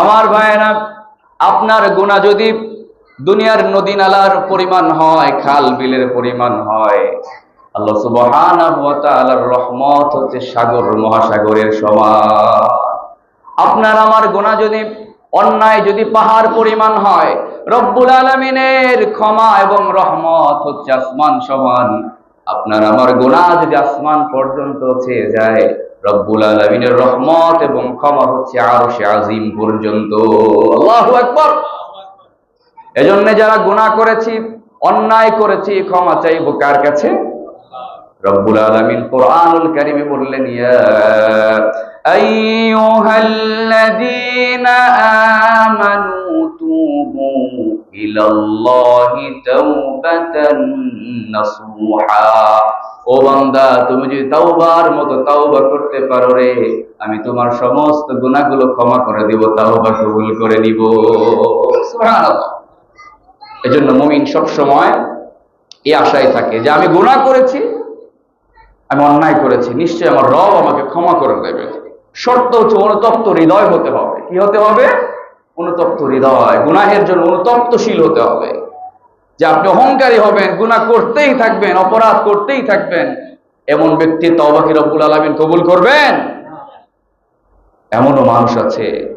আমার ভাইয়েরা, আপনার গোনা যদি দুনিয়ার নদী নালার পরিমাণ হয়, খাল বিলের পরিমাণ হয়, আল্লাহ তাআলার রহমত হচ্ছে সাগর, মহাসাগরের সমান। আপনার আমার গোনা যদি অন্যায় যদি পাহাড় পরিমাণ হয়, রব্বুল আলমিনের ক্ষমা এবং রহমত হচ্ছে আসমান সমান। আপনার আমার গোনা যদি আসমান পর্যন্ত ছেয়ে যায় রব্বুল আলমিনের রহমত এবং ক্ষমা হচ্ছে আরও সে আজিম পর্যন্ত। আকবার। এজন্য যারা গুনাহ করেছি, অন্যায় করেছি, ক্ষমা চাইব কার কাছে? রব্বুল আলামিন কোরআনুল কারীমে বললেন, ইয়া আমানু তুবু ইলাল্লাহি তাওবাতান নাসুহা। ও বান্দা, তুমি যদি তাওবার মতো তাওবা করতে পারো রে, আমি তোমার সমস্ত গুনাহগুলো ক্ষমা করে দিব, তাওবা কবুল করে নিব। সুবহানাল্লাহ। এজন্য মুমিন সব সময় এই আশায় থাকে যে আমি গুনাহ করেছি, আমি অন্যায় করেছি, নিশ্চয়ই আমার রব আমাকে ক্ষমা করে দেবে। শর্ত হচ্ছে অনুতপ্ত হৃদয় হতে হবে। কি হতে হবে? অনুতপ্ত হৃদয়। গুনাহের জন্য অনুতপ্তশীল হতে হবে। যে আপনি অহংকারী হবেন, গুনাহ করতেই থাকবেন, অপরাধ করতেই থাকবেন, এমন ব্যক্তি তবাকি রব্বুল আলমিন কবুল করবেন? এমনও মানুষ আছে।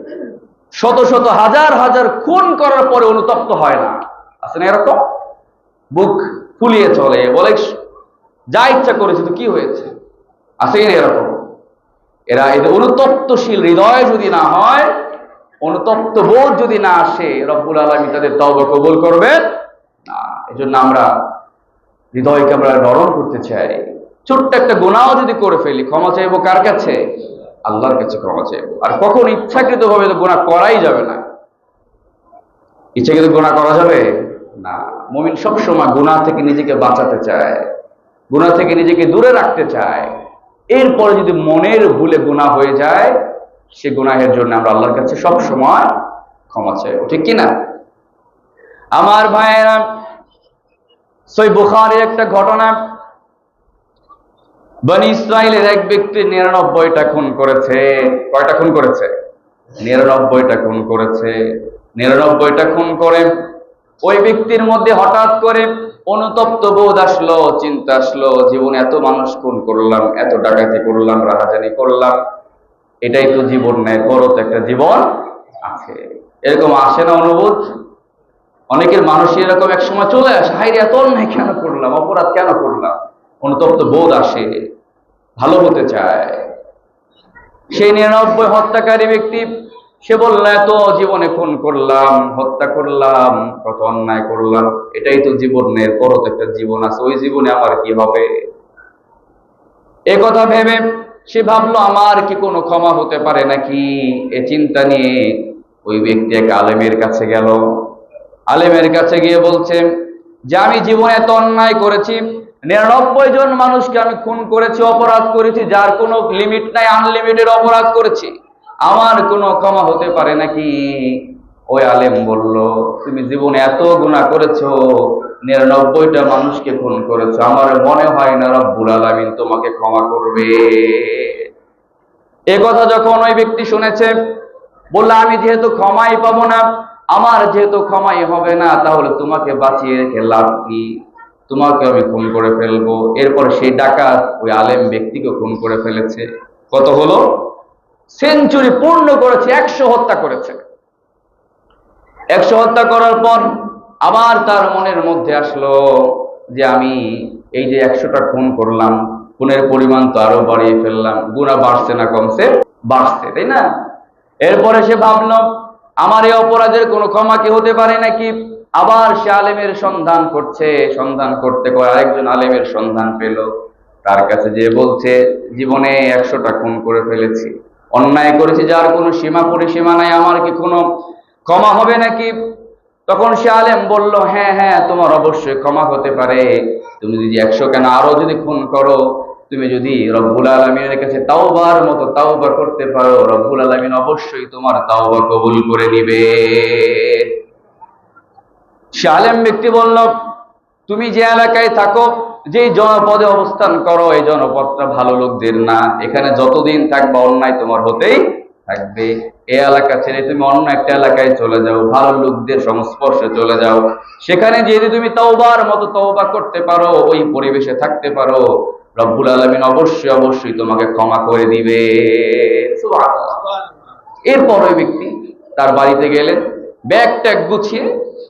শত শত হাজার হাজার খুন করার পরে অনুতপ্ত হয় না। আছে না এরকম? বুক ফুলিয়ে চলে, বলে যা ইচ্ছা করেছে তো কি হয়েছে? আছে এরকম? এরা এদের অনুতপ্তশীল হৃদয় যদি না হয় অনুতপ্ত বোধ যদি না আসে, রব্বুল আলমী তাদের তওবা কবুল করবেন না। এজন্য আমরা হৃদয়কে আমরা নরম করতে চাই। ছোট্ট একটা গুণাও যদি করে ফেলি, ক্ষমা চাইব কার কাছে? আল্লাহর কাছে ক্ষমা চাইব। আর কখন ইচ্ছাকৃত ভাবে তো গুণা করাই যাবে না। ইচ্ছাকৃত গোনা করা যাবে? না। মুমিন সবসময় গুণা থেকে নিজেকে বাঁচাতে চায় গুণা থেকে নিজেকে দূরে রাখতে চায়। এরপরে যদি মনের ভুলে গুণা হয়ে যায় সে গুনাহের জন্য আমরা আল্লাহর কাছে সব সময় ক্ষমা চাই। ঠিক কিনা? আমার ভাইয়েরা, সই বুখারের একটা ঘটনা। বনি ইসরায়েলের এক ব্যক্তি নিরানব্বইটা খুন করেছে। কয়টা খুন করেছে? নিরানব্বইটা খুন করেছে। নিরানব্বইটা খুন করে। ওই ব্যক্তির মধ্যে হঠাৎ করে অনুতপ্ত বোধ আসলো, চিন্তা আসলো, জীবনে এত মানুষ খুন করলাম, এত ডাকাতি করলাম, রাহাজানি করলাম। এটাই তো জীবন নেয় বড় তো একটা জীবন আছে। এরকম আসে না অনুবোধ অনেকের মানুষ এরকম এক সময় চলে আসে হাইরে এত অন্যায় কেন করলাম? অপরাধ কেন করলাম? অনুতপ্ত বোধ আসে, ভালো হতে চায়। সেই নিরানব্বই হত্যাকারী ব্যক্তি, সে বলল, এত জীবনে খুন করলাম, হত্যা করলাম, কত অন্যায় করলাম। এটাই তো জীবনের বড় তো একটা জীবন আছে, ওই জীবনে আমার কি হবে? এ কথা ভেবে সে ভাবলো, আমার কি কোনো ক্ষমা হতে পারে নাকি? এ চিন্তা নিয়ে ওই ব্যক্তি এক আলেমের কাছে গেল। আলেমের কাছে গিয়ে বলছে, যে আমি জীবনে এত অন্যায় করেছি, নিরানব্বই জন মানুষকে আমি খুন করেছি, অপরাধ করেছি, যার কোনো লিমিট নাই আনলিমিটেড অপরাধ করেছি, আমার কোনো ক্ষমা হতে পারে নাকি? ওই আলেম বলল, তুমি জীবনে এত গুণা করেছ, নিরানব্বইটা মানুষকে খুন করেছ। আমার মনে হয় না রব্বুল আলামিন তোমাকে ক্ষমা করবে। এ কথা যখন ওই ব্যক্তি শুনেছে, বলল, আমি যেহেতু ক্ষমাই পাবো না, আমার যেহেতু ক্ষমাই হবে না, তাহলে তোমাকে বাঁচিয়ে রেখে লাভ কি? তোমাকে আমি খুন করে ফেলব। এরপর সেই ডাকাত ওই আলেম ব্যক্তিকে খুন করে ফেলেছে। কত হলো? সেঞ্চুরি পূর্ণ করেছে, একশো হত্যা করেছে। একশো হত্যা করার পর আবার তার মনের মধ্যে আসলো যে আমি এই যে একশোটা খুন করলাম, খুনের পরিমাণ তো আরও বাড়িয়ে ফেললাম গুণা বাড়ছে না কমছে, বাড়ছে, তাই না? এরপরে সে ভাবলো, আমার এই অপরাধের কোনো ক্ষমা কি হতে পারে নাকি? আবার সে আলেমের সন্ধান করছে, সন্ধান করতে করে আরেকজন আলেমের সন্ধান পেল। তার কাছে যে বলছে, জীবনে একশোটা খুন করে ফেলেছি। অন্যায় করেছি যার কোনো সীমা পরিসীমা নাই, আমার কি কোনো ক্ষমা হবে নাকি? তখন সে আলেম বলল হ্যাঁ হ্যাঁ তোমার অবশ্যই ক্ষমা হতে পারে। তুমি যদি একশো কেন আরও যদি খুন করো, তুমি যদি রব্বুল আলমিনের কাছে তাওবার মতো তাওবা করতে পারো, রব্বুল আলমিন অবশ্যই তোমার তাওবা কবুল করে নিবে। সে আলেম ব্যক্তি বলল, তুমি যে এলাকায় থাকো যে জনপদে অবস্থান করো, এই জনপদটা ভালো লোকদের না। এখানে যতদিন থাকবা, অন্যায় তোমার হতেই থাকবে। এই এলাকা ছেড়ে তুমি অন্য একটা এলাকায় চলে যাও, ভালো লোকদের সংস্পর্শে চলে যাও। সেখানে যদি তুমি তওবার মতো তওবা করতে পারো, ওই পরিবেশে থাকতে পারো, রব্বুল আলামিন অবশ্যই অবশ্যই তোমাকে ক্ষমা করে দিবে। এরপর ওই ব্যক্তি তার বাড়িতে গেলেন ব্যাগ ট্যাগ গুছিয়ে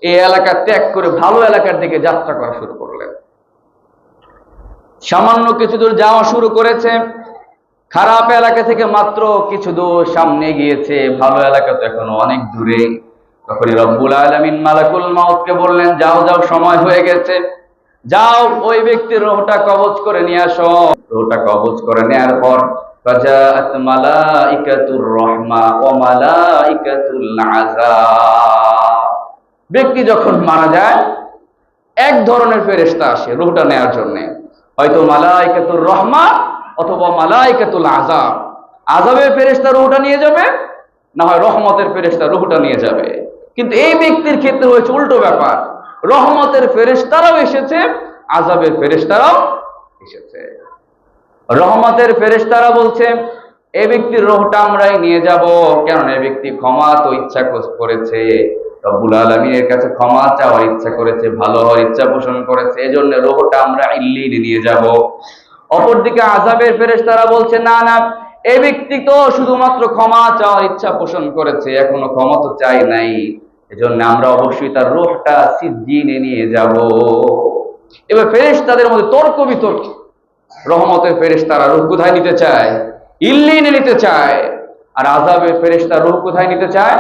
এই এলাকা ত্যাগ করে ভালো এলাকার দিকে যাত্রা করা শুরু করলেন। সামান্য কিছু দূর যাওয়া শুরু করেছে। খারাপ এলাকা থেকে মাত্র কিছু দূর সামনে গিয়েছে, ভালো এলাকা তো এখনও অনেক দূরে। তখনই রব্বুল আলমিন মালাকুল মাউতকে বললেন, যাও যাও, সময় হয়ে গেছে। যাও, ওই ব্যক্তির রোহটা কবজ করে নিয়ে আসো। রোহটা কবজ করে নেয়ার পর ব্যক্তি যখন মারা যায়, এক ধরনের ফেরেশতা আসে রুহটা নেয়ার জন্য। হয়তো মালা মালাইকাতুর রহমা অথবা মালাইকাতুল আযাব। আযাবের ফেরেশতা রুহটা নিয়ে যাবে, না হয় রহমতের ফেরেশতা রুহটা নিয়ে যাবে। কিন্তু এই ব্যক্তির ক্ষেত্রে হয়েছে উল্টো ব্যাপার। রহমতের ফেরেশতারাও এসেছে, আযাবের ফেরেশতারাও এসেছে। রহমতের ফেরেশতারা বলছে, এ ব্যক্তির রোহটা আমরাই নিয়ে যাব। কেন এ ব্যক্তি ক্ষমা তো ইচ্ছা কর- করেছে। রব্বুল আলমীর কাছে ক্ষমা চাওয়ার ইচ্ছা করেছে, ভালো হওয়ার ইচ্ছা পোষণ করেছে। এজন্য রোহটা আমরা ইল্লিনে নিয়ে যাব। অপরদিকে আজাবের ফেরেশতারা বলছে, না না এই ব্যক্তি তো শুধুমাত্র ক্ষমা চাওয়ার ইচ্ছা পোষণ করেছে, এখনও ক্ষমা তো চাই নাই। এজন্য আমরা অবশ্যই তার রোহটা সিদ্দিনে নিয়ে যাব। এবার ফেরেশতাদের মধ্যে তর্ক বিতর্ক। রহমতের ফেরেশতারা রূহ কোথায় নিতে চায়? ইল্লিনে নিতে চায়। আর আজাবের ফেরেশতা রূহ কোথায় নিতে চায়?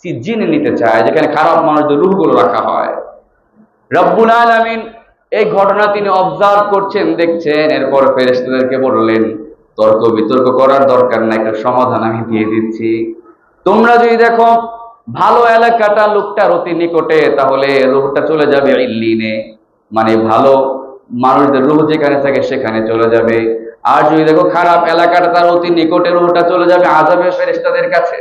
সিজ্জিনে নিতে চায়, যেখানে খারাপ মানুষদের রূহগুলো রাখা হয়। রব্বুল আলামিন এই ঘটনা তিনি অবজার্ভ করছেন, দেখছেন, এরপর ফেরেশতাদেরকে বললেন, তর্ক বিতর্ক করার দরকার নাই, একটা সমাধান আমি দিয়ে দিচ্ছি। তোমরা যদি দেখো, ভালো এলাকাটা লোকটার অতি নিকটে, তাহলে রূহটা চলে যাবে ইল্লিনে। মানে ভালো মানুষদের রুহ যেখানে থাকে, সেখানে চলে যাবে। আর যদি দেখো, খারাপ এলাকাটা তার অতি নিকটে, রুহটা চলে যাবে আজাবের ফেরেশতাদের কাছে।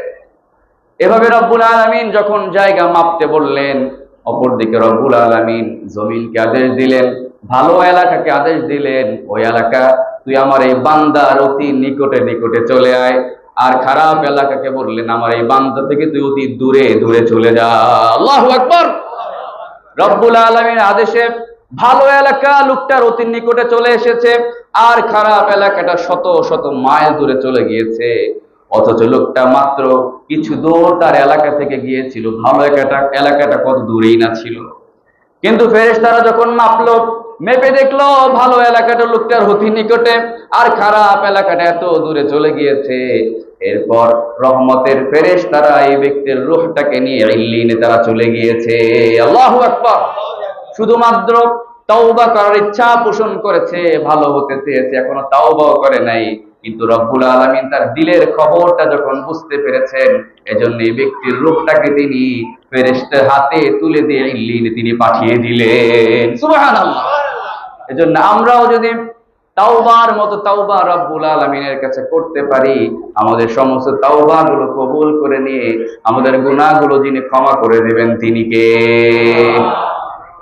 এভাবে রব্বুল আলামিন যখন জায়গা মাপতে বললেন অপরদিকে রব্বুল আলামিন জমিনকে আদেশ দিলেন, ভালো এলাকাকে আদেশ দিলেন, ওই এলাকা, তুই আমার এই বান্দার অতি নিকটে নিকটে চলে আয়, আর খারাপ এলাকাকে বললেন, আমার এই বান্দা থেকে তুই অতি দূরে দূরে চলে যা। আল্লাহু আকবার। রব্বুল আলমীর আদেশে, ভালো এলাকা লোকটার অতি নিকটে চলে এসেছে, আর খারাপ এলাকাটা শত শত মাইল দূরে চলে গিয়েছে। অথচ লোকটা মাত্র কিছু দূর তার এলাকা থেকে গিয়েছিল। ভালো এলাকাটা এলাকাটা কত দূরেই না ছিল। কিন্তু ফেরেশতারা যখন মাপলো, মেপে দেখল, ভালো এলাকাটা লোকটার হতি নিকটে আর খারাপ এলাকাটা এত দূরে চলে গিয়েছে। এরপর রহমতের ফেরেশতারা এই ব্যক্তির রূহটাকে নিয়ে ইল্লিনে তারা চলে গিয়েছে। আল্লাহ আকবার! শুধুমাত্র তাওবা করার ইচ্ছা পোষণ করেছে, ভালো হতে চেয়েছে, এখনও তাওবাও করে নাই। কিন্তু রব্বুল আলামিন তার দিলের খবরটা যখন বুঝতে পেরেছেন, এজন্য এই ব্যক্তির রূপটাকে তিনি ফেরেশতার হাতে তুলে দিয়ে ইল্লিনে তিনি পাঠিয়ে দিলেন। সুবহানাল্লাহ। এজন্য আমরাও যদি তাওবার মতো তাওবা রব্বুল আলামিনের কাছে করতে পারি, আমাদের সমস্ত তাওবা গুলো কবুল করে নিয়ে, আমাদের গুনাহগুলো যিনি ক্ষমা করে দেবেন তিনি কে?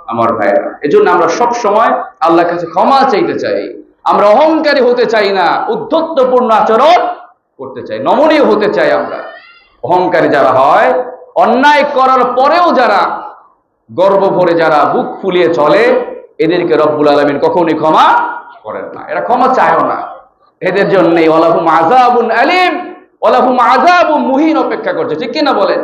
আমার ভাইরা। এজন্য আমরা সব সময় আল্লাহর কাছে ক্ষমা চাইতে চাই। আমরা অহংকারী হতে চাই না, উদ্ধত্তপূর্ণ আচরণ করতে চাই, নমনীয় হতে চাই আমরা। অহংকারী যারা হয়, অন্যায় করার পরেও যারা গর্ব ভরে যারা বুক ফুলিয়ে চলে, এদেরকে রব্বুল আলমিন কখনই ক্ষমা করেন না। এরা ক্ষমা চায়ও না। এদের জন্যই ওলাহুম আজাবুন আলিম ওলাহুম আজাবুন মুহিন অপেক্ষা করছে। ঠিক কিনা বলেন?